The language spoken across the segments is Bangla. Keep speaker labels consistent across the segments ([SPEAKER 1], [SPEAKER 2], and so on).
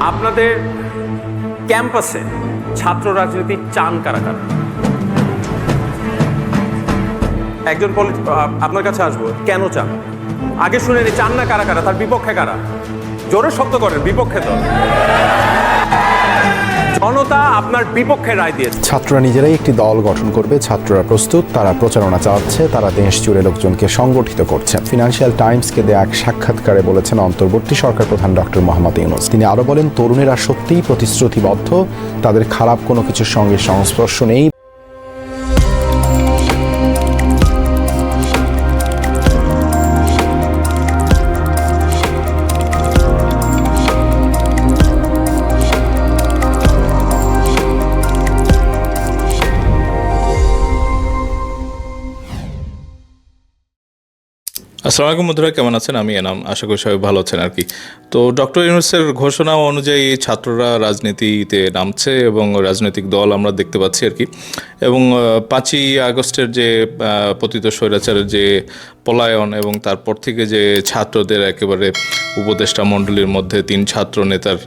[SPEAKER 1] আপনাদের ক্যাম্পাসে ছাত্র রাজনীতি চান কারা কারা? একজন আপনার কাছে আসব, কেন চান? আগে শুনে নি, চান না কারা কারা, তার বিপক্ষে কারা? জোরে শব্দ করেন, বিপক্ষে তো জনতা আপনার বিপক্ষে রায় দিয়েছে।
[SPEAKER 2] ছাত্ররা নিজেরাই একটি দল গঠন করবে, ছাত্ররা প্রস্তুত, তারা প্রচারণা চালাচ্ছে, তারা দেশ জুড়ে লোকজনকে সংগঠিত করছে। ফিনান্সিয়াল টাইমসকে দেয়া এক সাক্ষাৎকারে বলেছেন অন্তর্বর্তী সরকার প্রধান ডক্টর মোহাম্মদ ইউনুস। তিনি আরও বলেন, তরুণেরা সত্যিই প্রতিশ্রুতিবদ্ধ, তাদের খারাপ কোনো কিছুর সঙ্গে সংস্পর্শ নেই।
[SPEAKER 3] আসসালামু আলাইকুম বন্ধুরা, কেমন আছেন? আমি এনাম। আশা করি সবাই ভালো আছেন আর কি। তো ডক্টর ইউনুসের ঘোষণা অনুযায়ী ছাত্ররা রাজনীতিতে নামছে এবং রাজনৈতিক দল আমরা দেখতে পাচ্ছি আর কি। এবং পাঁচই আগস্টের যে পতিত স্বৈরাচারের যে পলায়ন এবং তারপর থেকে যে ছাত্রদের একেবারে উপদেষ্টা মণ্ডলীর মধ্যে তিন ছাত্র নেতার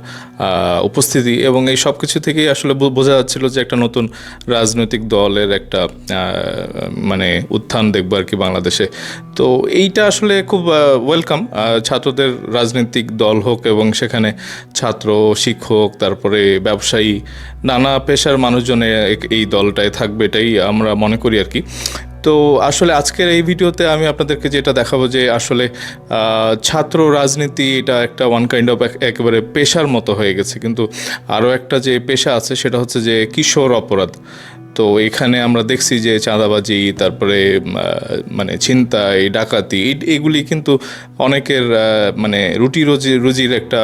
[SPEAKER 3] উপস্থিতি এবং এই সব কিছু থেকেই আসলে বোঝা যাচ্ছিল যে একটা নতুন রাজনৈতিক দলের একটা মানে উত্থান দেখব আর কি বাংলাদেশে। তো এইটা আসলে খুব ওয়েলকাম ছাত্রদের রাজনৈতিক দল হোক এবং সেখানে ছাত্র, শিক্ষক, তারপরে ব্যবসায়ী, নানা পেশার মানুষজনে এই দলটায় থাকবে এটাই আমরা মনে করি আর কি। তো আসলে আজকের এই ভিডিওতে আমি আপনাদেরকে যেটা দেখাবো যে আসলে ছাত্র রাজনীতি এটা একটা ওয়ান কাইন্ড অফ একেবারে পেশার মতো হয়ে গেছে। কিন্তু আরও একটা যে পেশা আছে সেটা হচ্ছে যে কিশোর অপরাধ। তো এখানে আমরা দেখছি যে চাঁদাবাজি, তারপরে মানে ছিনতাই, ডাকাতি এগুলি কিন্তু অনেকের মানে রুটি রুজি, রুজির একটা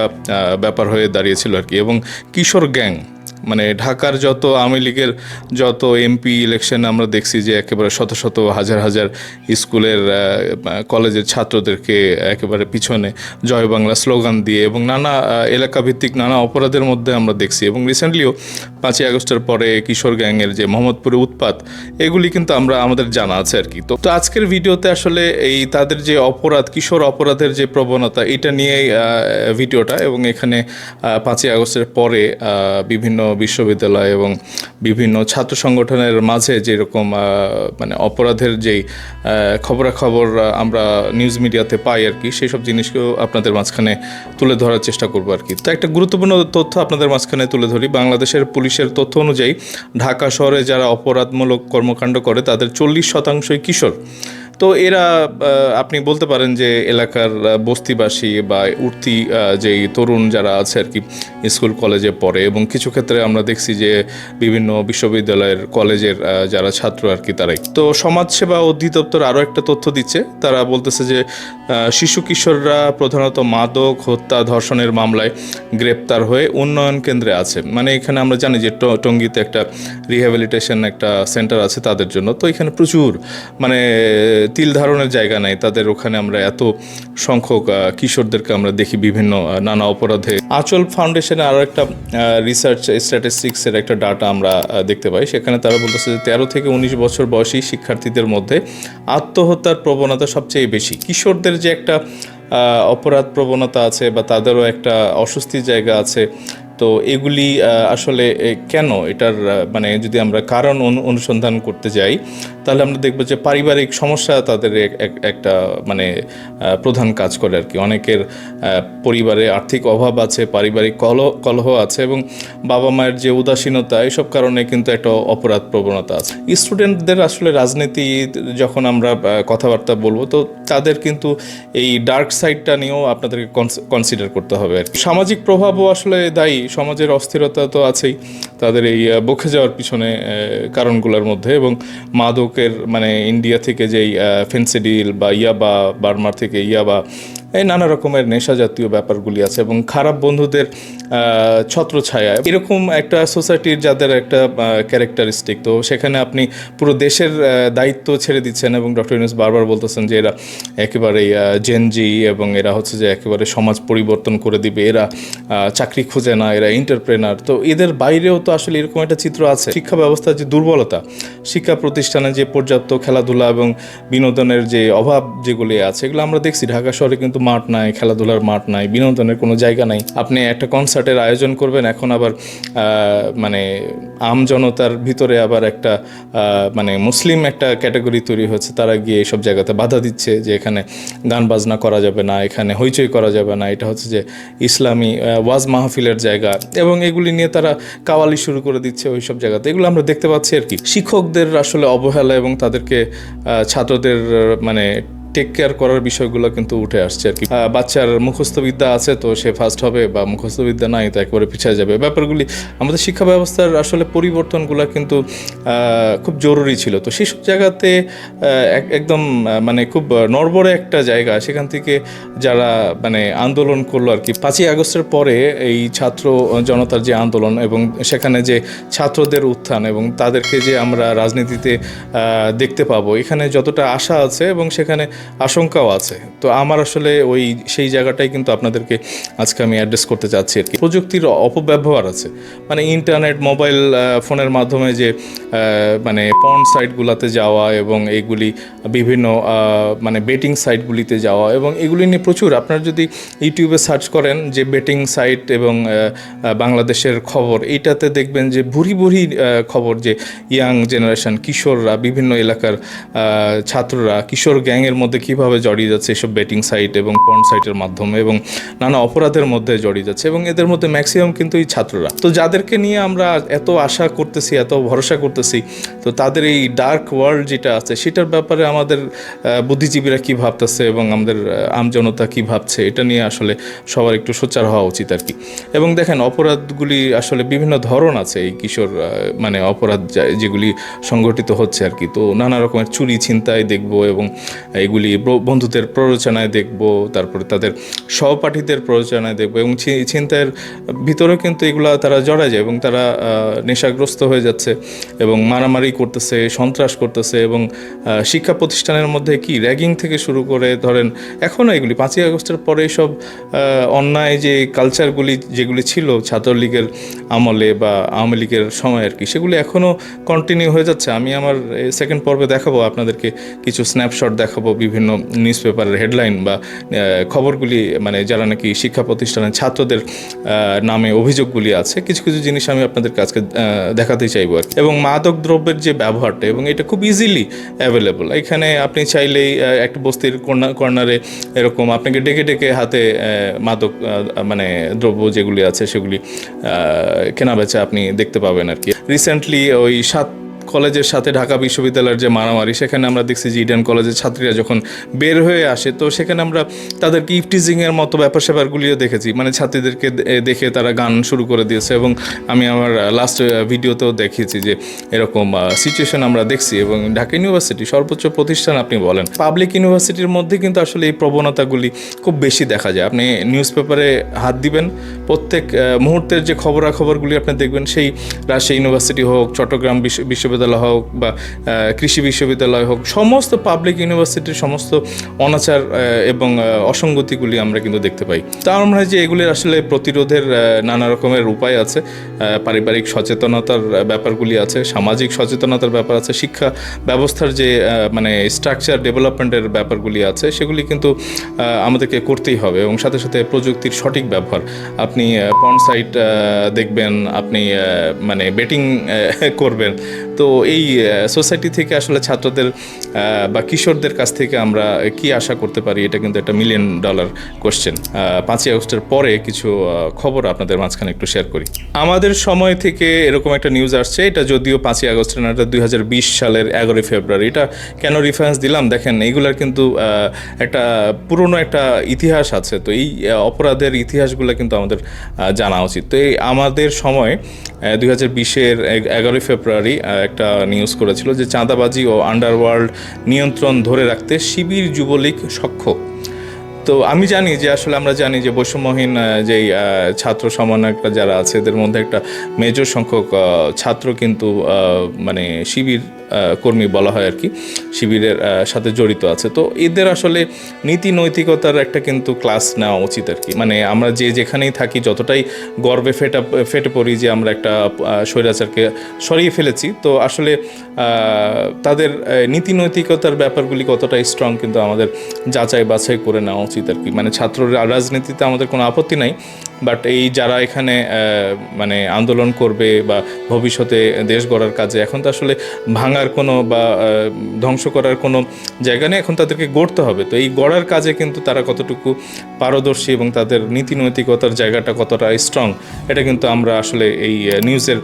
[SPEAKER 3] ব্যাপার হয়ে দাঁড়িয়েছিল আর কি। এবং কিশোর গ্যাং মানে ঢাকার যত আওয়ামী লীগের যত এমপি ইলেকশন আমরা দেখছি যে একেবারে শত শত হাজার হাজার স্কুলের কলেজের ছাত্রদেরকে একেবারে পিছনে জয় বাংলা স্লোগান দিয়ে এবং নানা এলাকাভিত্তিক নানা অপরাধের মধ্যে আমরা দেখছি এবং রিসেন্টলিও পাঁচই আগস্টের পরে কিশোর গ্যাংয়ের যে মোহাম্মদপুরে উৎপাত, এগুলি কিন্তু আমরা, আমাদের জানা আছে আর কি। তো তো আজকের ভিডিওতে আসলে এই তাদের যে অপরাধ, কিশোর অপরাধের যে প্রবণতা, এটা নিয়েই ভিডিওটা এবং এখানে পাঁচই আগস্টের পরে বিভিন্ন বিশ্ববিদ্যালয় এবং বিভিন্ন ছাত্র সংগঠনের মাঝে যেরকম মানে অপরাধের যেই খবরাখবর আমরা নিউজ মিডিয়াতে পাই আর কি, সেই সব জিনিসকেও আপনাদের মাঝখানে তুলে ধরার চেষ্টা করব আর কি। তো একটা গুরুত্বপূর্ণ তথ্য আপনাদের মাঝখানে তুলে ধরি। বাংলাদেশের পুলিশের তথ্য অনুযায়ী ঢাকা শহরে যারা অপরাধমূলক কর্মকাণ্ড করে, তাদের চল্লিশ শতাংশই কিশোর। তো এরা আপনি বলতে পারেন যে এলাকার বস্তিবাসী বা উঠতি যেই তরুণ যারা আছে আর কি, স্কুল, কলেজে পড়ে এবং কিছু ক্ষেত্রে আমরা দেখছি যে বিভিন্ন বিশ্ববিদ্যালয়ের কলেজের যারা ছাত্র আর কি তারাই। তো সমাজসেবা অধিদপ্তর আরও একটা তথ্য দিচ্ছে। তারা বলতেছে যে শিশু কিশোররা প্রধানত মাদক, হত্যা, ধর্ষণের মামলায় গ্রেপ্তার হয়ে উন্নয়ন কেন্দ্রে আছে। মানে এখানে আমরা জানি যে টঙ্গীতে একটা রিহ্যাবিলিটেশন একটা সেন্টার আছে তাদের জন্য। তো এখানে প্রচুর মানে তিল ধারণের জায়গা নাই। তাদের ওখানে আমরা এত সংখ্যক কিশোরদেরকে আমরা দেখি বিভিন্ন নানা অপরাধে। আচল ফাউন্ডেশনে আরও একটা রিসার্চ স্ট্যাটিস্টিক্সের একটা ডাটা আমরা দেখতে পাই। সেখানে তারা বলতেছে যে তেরো থেকে উনিশ বছর বয়সী শিক্ষার্থীদের মধ্যে আত্মহত্যার প্রবণতা সবচেয়ে বেশি। কিশোরদের যে একটা অপরাধ প্রবণতা আছে বা তাদেরও একটা অস্বস্তির জায়গা আছে তো এগুলি আসলে কেন? এটার মানে যদি আমরা কারণ অনু- অনুসন্ধান করতে যাই, তাহলে আমরা দেখব যে পারিবারিক সমস্যা তাদের এক- এক- একটা মানে প্রধান কাজ করে আর কি। অনেকের পরিবারে আর্থিক অভাব আছে, পারিবারিক কলহ কলহ আছে এবং বাবা মায়ের যে উদাসীনতা, এসব কারণে কিন্তু একটা অপরাধ প্রবণতা আছে। স্টুডেন্টদের আসলে রাজনীতি, যখন আমরা কথাবার্তা বলব, তো তাদের কিন্তু এই ডার্ক সাইডটা নিয়েও আপনাদেরকে কনসিডার করতে হবে আর সামাজিক প্রভাবও আসলে দায়ী। সমাজের অস্থিরতা তো আছেই, তাদের এই বকে যাওয়ার পিছনে কারণগুলোর মধ্যে এবং মাদকের মানে ইন্ডিয়া থেকে যেই ফেন্সিডিল বা ইয়াবা বার্মার থেকে ইয়াবা এই নানা রকমের নেশা জাতীয় ব্যাপারগুলি আছে এবং খারাপ বন্ধুদের ছত্রছায়া। এরকম একটা সোসাইটির যাদের একটা ক্যারেক্টারিস্টিক তো সেখানে আপনি পুরো দেশের দায়িত্ব ছেড়ে দিচ্ছেন এবং ডক্টর ইউনুস বারবার বলতেছেন যে এরা একেবারেই জেনজি এবং এরা হচ্ছে যে একেবারে সমাজ পরিবর্তন করে দিবে। এরা চাকরি খুঁজে না, এরা এন্টারপ্রেনার তো এদের বাইরেও তো আসলে এরকম একটা চিত্র আছে। শিক্ষা ব্যবস্থার যে দুর্বলতা, শিক্ষা প্রতিষ্ঠানে যে পর্যাপ্ত খেলাধুলা এবং বিনোদনের যে অভাব যেগুলি আছে, এগুলো আমরা দেখছি। ঢাকা শহরে কিন্তু মাঠ নাই, খেলাধুলার মাঠ নাই, বিনোদনের কোনো জায়গা নাই। আপনি একটা কনসার্ট কনসার্টের আয়োজন করবেন। এখন আবার মানে আম জনতার ভিতরে আবার একটা মানে মুসলিম একটা ক্যাটাগরি তৈরি হচ্ছে তারা গিয়ে এইসব জায়গাতে বাধা দিচ্ছে যে এখানে গান বাজনা করা যাবে না, এখানে হইচই করা যাবে না। এটা হচ্ছে যে ইসলামী ওয়াজ মাহফিলের জায়গা এবং এগুলি নিয়ে তারা কাওয়ালি শুরু করে দিচ্ছে ওই সব জায়গাতে। এগুলো আমরা দেখতে পাচ্ছি আর কি। শিক্ষকদের আসলে অবহেলা এবং তাদেরকে ছাত্রদের মানে টেক কেয়ার করার বিষয়গুলো কিন্তু উঠে আসছে আর কি। বাচ্চার মুখস্থ বিদ্যা আছে তো সে ফার্স্ট হবে বা মুখস্থ বিদ্যা নাই তো একেবারে পিছিয়ে যাবে। ব্যাপারগুলি, আমাদের শিক্ষা ব্যবস্থার আসলে পরিবর্তনগুলো কিন্তু খুব জরুরি ছিল। তো সেসব জায়গাতে এক- একদম মানে খুব নড়বড়ে একটা জায়গা, সেখান থেকে যারা মানে আন্দোলন করল আর কি। পাঁচই আগস্টের পরে এই ছাত্র জনতার যে আন্দোলন এবং সেখানে যে ছাত্রদের উত্থান এবং তাদেরকে যে আমরা রাজনীতিতে দেখতে পাবো, এখানে যতটা আশা আছে এবং সেখানে আশঙ্কাও আছে। তো আমার আসলে ওই সেই জায়গাটাই কিন্তু আপনাদেরকে আজকে আমি অ্যাড্রেস করতে চাচ্ছি আর কি। প্রযুক্তির অপব্যবহার আছে। মানে ইন্টারনেট মোবাইল ফোনের মাধ্যমে যে মানে পর্ন সাইটগুলোতে যাওয়া এবং এইগুলি বিভিন্ন মানে বেটিং সাইটগুলিতে যাওয়া এবং এগুলি নিয়ে প্রচুর। আপনারা যদি ইউটিউবে সার্চ করেন যে বেটিং সাইট এবং বাংলাদেশের খবর, এইটাতে দেখবেন যে ভুরি ভুরি খবর যে ইয়াং জেনারেশন কিশোররা, বিভিন্ন এলাকার ছাত্ররা, কিশোর গ্যাংয়ের মধ্যে কীভাবে জড়িয়ে যাচ্ছে এসব বেটিং সাইট এবং পর্ন সাইটের মাধ্যমে এবং নানা অপরাধের মধ্যে জড়িয়ে যাচ্ছে এবং এদের মধ্যে ম্যাক্সিমাম কিন্তু এই ছাত্ররা। তো যাদেরকে নিয়ে আমরা এত আশা করতেছি, এত ভরসা করতেছি, তো তাদের এই ডার্ক ওয়ার্ল্ড যেটা আছে, সেটার ব্যাপারে আমাদের বুদ্ধিজীবীরা কি ভাবতেছে এবং আমাদের আমজনতা কি ভাবছে, এটা নিয়ে আসলে সবার একটু সোচ্চার হওয়া উচিত আর কি। এবং দেখেন, অপরাধগুলি আসলে বিভিন্ন ধরন আছে এই কিশোর মানে অপরাধ যেগুলি সংগঠিত হচ্ছে আর কি। তো নানা রকমের চুরি ছিনতাই দেখব এবং এগুলি ব- বন্ধুদের প্ররোচনায় দেখব, তারপরে তাদের সহপাঠীদের প্ররোচনায় দেখব এবং ছিনতাইয়ের ভিতরেও কিন্তু এগুলা তারা জড়ায় যায় এবং তারা নেশাগ্রস্ত হয়ে যাচ্ছে এবং মারামারি করতেছে, সন্ত্রাস করতেছে এবং শিক্ষা প্রতিষ্ঠানের মধ্যে কি র্যাগিং থেকে শুরু করে ধরেন এখনও এগুলি পাঁচই আগস্টের পরে সব অন্যায় যে কালচারগুলি যেগুলি ছিল ছাত্রলীগের আমলে বা আওয়ামী লীগের সময় আর কি, সেগুলি এখনও কন্টিনিউ হয়ে যাচ্ছে। আমি আমার সেকেন্ড পর্বে দেখাবো, আপনাদেরকে কিছু স্ন্যাপশট দেখাবো বিভিন্ন নিউজ পেপারের হেডলাইন বা খবরগুলি মানে যারা নাকি শিক্ষা প্রতিষ্ঠানের ছাত্রদের নামে অভিযোগগুলি আছে, কিছু কিছু জিনিস আমি আপনাদের কাছে দেখাতে চাইব আর। এবং মাদক দ্রব্যের যে ব্যবহারটা, এবং এটা খুব ইজিলি অ্যাভেলেবল এখানে আপনি চাইলেই একটা বস্তির কর্না- কর্নারে এরকম আপনাকে ডেকে ডেকে হাতে মাদক মানে দ্রব্য যেগুলি আছে সেগুলি কেনা বেচা আপনি দেখতে পাবেন আর কি রিসেন্টলি ওই সাত কলেজের সাথে ঢাকা বিশ্ববিদ্যালয়ের যে মারামারি, সেখানে আমরা দেখছি যে ইডেন কলেজের ছাত্রীরা যখন বের হয়ে আসে, তো সেখানে আমরা তাদেরকে ইফটিজিংয়ের মতো ব্যাপার স্যাপারগুলিও দেখেছি। মানে ছাত্রীদেরকে দেখে তারা গান শুরু করে দিয়েছে এবং আমি আমার লাস্ট ভিডিওতেও দেখিয়েছি যে এরকম সিচুয়েশন আমরা দেখছি এবং ঢাকা ইউনিভার্সিটি সর্বোচ্চ প্রতিষ্ঠান আপনি বলেন পাবলিক ইউনিভার্সিটির মধ্যে কিন্তু আসলে এই প্রবণতাগুলি খুব বেশি দেখা যায়। আপনি নিউজ পেপারে হাত দিবেন, প্রত্যেক মুহূর্তের যে খবরাখবরগুলি আপনি দেখবেন, সেই রাজশাহী ইউনিভার্সিটি হোক, চট্টগ্রাম বিশ্ব- বিশ্ববিদ্যালয় হোক বা কৃষি বিশ্ববিদ্যালয় হোক, সমস্ত পাবলিক ইউনিভার্সিটির সমস্ত অনাচার এবং অসঙ্গতিগুলি আমরা কিন্তু দেখতে পাই। মনে হয় যে এগুলির আসলে প্রতিরোধের নানা রকমের উপায় আছে পারিবারিক সচেতনতার ব্যাপারগুলি আছে, সামাজিক সচেতনতার ব্যাপার আছে, শিক্ষা ব্যবস্থার যে মানে স্ট্রাকচার ডেভেলপমেন্টের ব্যাপারগুলি আছে, সেগুলি কিন্তু আমাদেরকে করতেই হবে এবং সাথে সাথে প্রযুক্তির সঠিক ব্যবহার। আপনি পন সাইট দেখবেন, আপনি মানে বেটিং করবেন তো এই সোসাইটি থেকে আসলে ছাত্রদের বা কিশোরদের কাছ থেকে আমরা কি আশা করতে পারি, এটা কিন্তু একটা মিলিয়ন ডলার কোশ্চেন পাঁচই আগস্টের পরে কিছু খবর আপনাদের মাঝখানে একটু শেয়ার করি। আমাদের সময় থেকে এরকম একটা নিউজ আসছে, এটা যদিও পাঁচই আগস্টের না, এটা দুই সালের এগারোই ফেব্রুয়ারি। এটা কেন রিফারেন্স দিলাম? দেখেন এইগুলার কিন্তু একটা পুরনো একটা ইতিহাস আছে। তো এই অপরাধের ইতিহাসগুলো কিন্তু আমাদের জানা উচিত। তো এই আমাদের সময় দুই হাজার বিশের এগারোই ফেব্রুয়ারি একটা নিউজ করেছিল যে চাঁদাবাজি ও আন্ডারওয়ার্ল্ড নিয়ন্ত্রণ ধরে রাখতে শিবির যুবলীগ সক্ষম। তো আমি জানি যে আসলে আমরা জানি যে বৈষম্যহীন যেই ছাত্র সমন্বয়করা যারা আছে, এদের মধ্যে একটা মেজর সংখ্যক ছাত্র কিন্তু মানে শিবির কর্মী বলা হয় আর কি শিবিরের সাথে জড়িত আছে। তো এদের আসলে নীতি নৈতিকতার একটা কিন্তু ক্লাস নেওয়া উচিত আর কি মানে আমরা যে যেখানেই থাকি, যতটাই গর্বে ফেটা, ফেটে পড়ি যে আমরা একটা স্বৈরাচারকে সরিয়ে ফেলেছি, তো আসলে তাদের নীতি নৈতিকতার ব্যাপারগুলি কতটা স্ট্রং কিন্তু আমাদের যাচাই বাছাই করে নেওয়া উচিত। আর কি। মানে ছাত্ররা রাজনীতিতে আমাদের কোনো আপত্তি নাই। বাট এই যারা এখানে মানে আন্দোলন করবে বা ভবিষ্যতে দেশ গড়ার কাজে, এখন তো আসলে ভাঙার কোনো বা ধ্বংস করার কোনো জায়গা নেই, এখন তাদেরকে গড়তে হবে। তো এই গড়ার কাজে কিন্তু তারা কতটুকু পারদর্শী এবং তাদের নীতি নৈতিকতার জায়গাটা কতটা স্ট্রং এটা কিন্তু আমরা আসলে এই নিউজের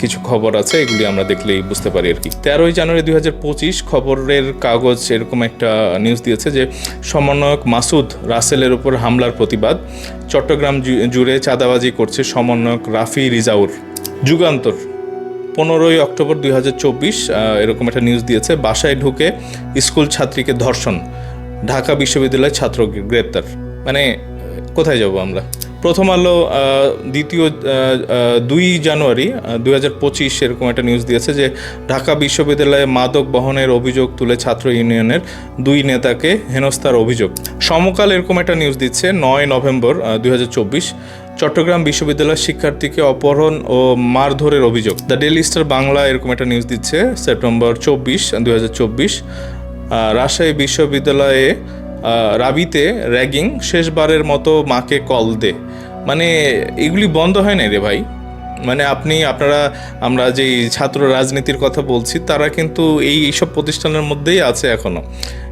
[SPEAKER 3] কিছু খবর আছে, এগুলি আমরা দেখলেই বুঝতে পারি আর কি। তেরোই জানুয়ারি দুই হাজার পঁচিশ খবরের কাগজ এরকম একটা নিউজ দিয়েছে যে সমন্বয়ক মাসুদ রাসেলের উপর হামলার প্রতিবাদ। চট্টগ্রাম জুড়ে চাঁদাবাজি করছে সমন্বয়ক রাফি রিজাউর। যুগান্তর, পনেরোই অক্টোবর দুই হাজার চব্বিশ এরকম একটা নিউজ দিয়েছে, বাসায় ঢুকে স্কুল ছাত্রীকে ধর্ষণ, ঢাকা বিশ্ববিদ্যালয়ের ছাত্র গ্রেপ্তার। মানে কোথায় যাব আমরা? প্রথম আলো দ্বিতীয় দুই জানুয়ারি দু হাজার পঁচিশ এরকম একটা নিউজ দিয়েছে যে ঢাকা বিশ্ববিদ্যালয়ে মাদক বহনের অভিযোগ তুলে ছাত্র ইউনিয়নের দুই নেতাকে হেনস্থার অভিযোগ। সমকাল এরকম একটা নিউজ দিচ্ছে, নয় নভেম্বর দুই হাজার চব্বিশ। চট্টগ্রাম বিশ্ববিদ্যালয়ের শিক্ষার্থীকে অপহরণ ও মারধরের অভিযোগ। দ্য ডেলি স্টার বাংলা এরকম একটা নিউজ দিচ্ছে, সেপ্টেম্বর চব্বিশ, দুই রাজশাহী বিশ্ববিদ্যালয়ে রাবিতে র্যাগিং শেষবারের মতো মাকে কল দে। মানে এগুলি বন্ধ হয় না রে ভাই। মানে আপনি, আপনারা, আমরা যেই ছাত্র রাজনীতির কথা বলছি, তারা কিন্তু এই সব প্রতিষ্ঠানের মধ্যেই আছে এখনও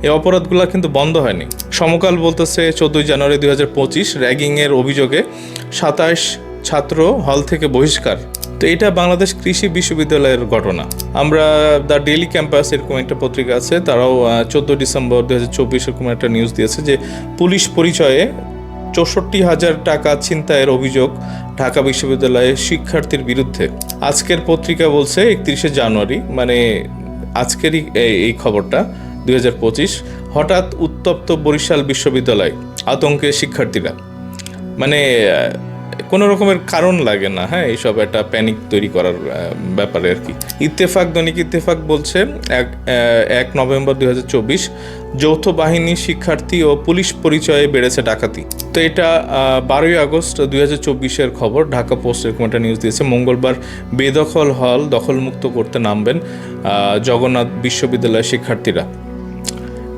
[SPEAKER 3] এই অপরাধগুলো কিন্তু বন্ধ হয়নি। সমকাল বলতেছে চোদ্দোই জানুয়ারি দুই হাজার পঁচিশ র্যাগিংয়ের অভিযোগে সাতাশ ছাত্র হল থেকে বহিষ্কার। তো এটা বাংলাদেশ কৃষি বিশ্ববিদ্যালয়ের ঘটনা। আমরা দ্য ডেইলি ক্যাম্পাস এরকম একটা পত্রিকা আছে, তারাও চোদ্দ ডিসেম্বর দু হাজার চব্বিশ এরকম একটা নিউজ দিয়েছে যে পুলিশ পরিচয়ে চৌষট্টি হাজার টাকা ছিনতাইয়ের অভিযোগ ঢাকা বিশ্ববিদ্যালয়ের শিক্ষার্থীর বিরুদ্ধে। আজকের পত্রিকা বলছে একত্রিশে জানুয়ারি মানে আজকেরই এই- খবরটা, দুই হাজার পঁচিশ, হঠাৎ উত্তপ্ত বরিশাল বিশ্ববিদ্যালয় আতঙ্কে শিক্ষার্থীরা। মানে কোনো রকমের কারণ লাগে না হ্যাঁ? এইসব একটা প্যানিক তৈরি করার ব্যাপারে আর কি। ইত্তেফাক, দৈনিক ইত্তেফাক বলছে, এক এক নভেম্বর দুই চব্বিশ, যৌথ বাহিনী শিক্ষার্থী ও পুলিশ পরিচয়ে বেড়েছে ডাকাতি। তো এটা বারোই আগস্ট দুই হাজার চব্বিশের খবর। ঢাকা পোস্ট এরকম একটা নিউজ দিয়েছে, মঙ্গলবার বেদখল হল, দখলমুক্ত করতে নামবেন জগন্নাথ বিশ্ববিদ্যালয়ের শিক্ষার্থীরা।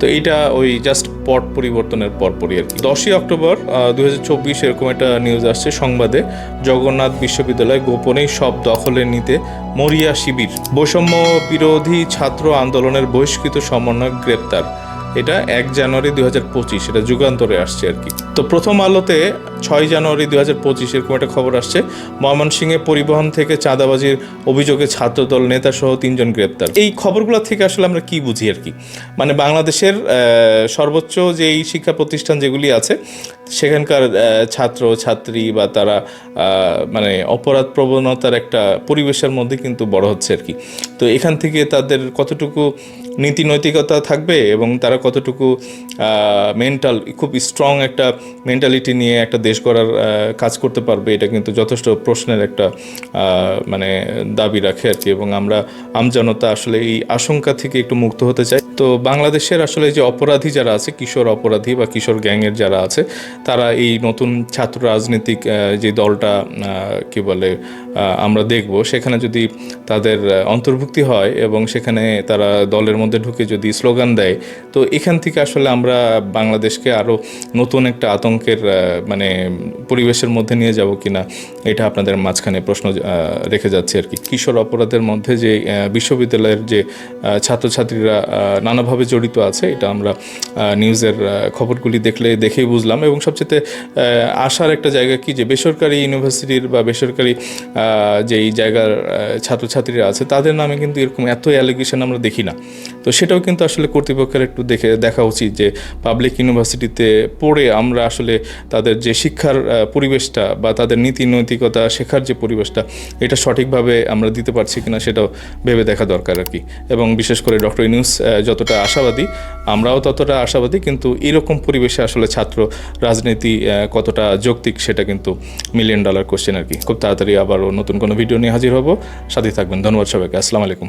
[SPEAKER 3] তো এইটা ওই জাস্ট পট পরিবর্তনের পরপরই আর কি। দশই অক্টোবর দু হাজার চব্বিশ এরকম একটা নিউজ আসছে সংবাদে। জগন্নাথ বিশ্ববিদ্যালয় গোপনেই সব দখলে নিতে মরিয়া শিবির। বৈষম্য বিরোধী ছাত্র আন্দোলনের বহিষ্কৃত সমন্বয় গ্রেপ্তার। এটা এক জানুয়ারি দুই হাজার পঁচিশ, এটা যুগান্তরে আসছে আর কি। তো প্রথম আলোতে ছয় জানুয়ারি দুই হাজার পঁচিশ এরকম একটা খবর আসছে, ময়মনসিংহে পরিবহন থেকে চাঁদাবাজির অভিযোগে ছাত্রদল নেতা সহ তিনজন গ্রেপ্তার। এই খবরগুলো থেকে আসলে আমরা কি বুঝি আর কি? মানে বাংলাদেশের সর্বোচ্চ যে এই শিক্ষা প্রতিষ্ঠান যেগুলি আছে, সেখানকার ছাত্র, ছাত্রী বা তারা মানে অপরাধ প্রবণতার একটা পরিবেশের মধ্যে কিন্তু বড় হচ্ছে আর কি। তো এখান থেকে তাদের কতটুকু নীতি নৈতিকতা থাকবে এবং তারা কতটুকু মেন্টাল খুব স্ট্রং একটা মেন্টালিটি নিয়ে একটা দেশ আহ, কাজ করতে পারবে এটা কিন্তু যথেষ্ট প্রশ্নের একটা মানে দাবি রাখে আর কি। এবং আমরা আমজনতা আসলে এই আশঙ্কা থেকে একটু মুক্ত হতে চাই। তো বাংলাদেশের আসলে যে অপরাধী যারা আছে কিশোর অপরাধী বা কিশোর গ্যাংয়ের যারা আছে তারা এই নতুন ছাত্র রাজনীতিক যে দলটা কি বলে আমরা দেখব সেখানে যদি তাদের আহ, অন্তর্ভুক্তি হয় এবং সেখানে তারা দলের মধ্যে ঢুকে যদি স্লোগান দেয়, তো এখান থেকে আসলে আমরা বাংলাদেশকে আরও নতুন একটা আতঙ্কের মানে পরিবেশের মধ্যে নিয়ে যাব কিনা, এটা আপনাদের মাঝখানে প্রশ্ন রেখে যাচ্ছে আর কি। কিশোর অপরাধের মধ্যে যে বিশ্ববিদ্যালয়ের যে ছাত্রছাত্রীরা নানাভাবে জড়িত আছে, এটা আমরা নিউজের খবরগুলি দেখলে, দেখেই বুঝলাম এবং সবচেয়ে আশার একটা জায়গা কি যে, বেসরকারি ইউনিভার্সিটির বা বেসরকারি যেই জায়গার ছাত্রছাত্রীরা আছে, তাদের নামে কিন্তু এরকম এত অ্যালিগেশন আমরা দেখি না। তো সেটাও কিন্তু আসলে কর্তৃপক্ষের একটু দেখে দেখা উচিত যে পাবলিক ইউনিভার্সিটিতে পড়ে আমরা আসলে তাদের যে শিক্ষার পরিবেশটা বা তাদের নীতি নৈতিকতা শেখার যে পরিবেশটা এটা সঠিকভাবে আমরা দিতে পারছি কিনা সেটাও ভেবে দেখা দরকার আর কি। এবং বিশেষ করে ডক্টর আহ, যতটা আশাবাদী আমরাও ততটা আশাবাদী কিন্তু এরকম পরিবেশে আসলে ছাত্র রাজনীতি কতটা যৌক্তিক সেটা কিন্তু মিলিয়ন ডলার কোশ্চেন আর কি। খুব তাড়াতাড়ি আবারও নতুন কোনো ভিডিও নিয়ে হাজির হব। সাথে থাকবেন। ধন্যবাদ সবাইকে। alaikum.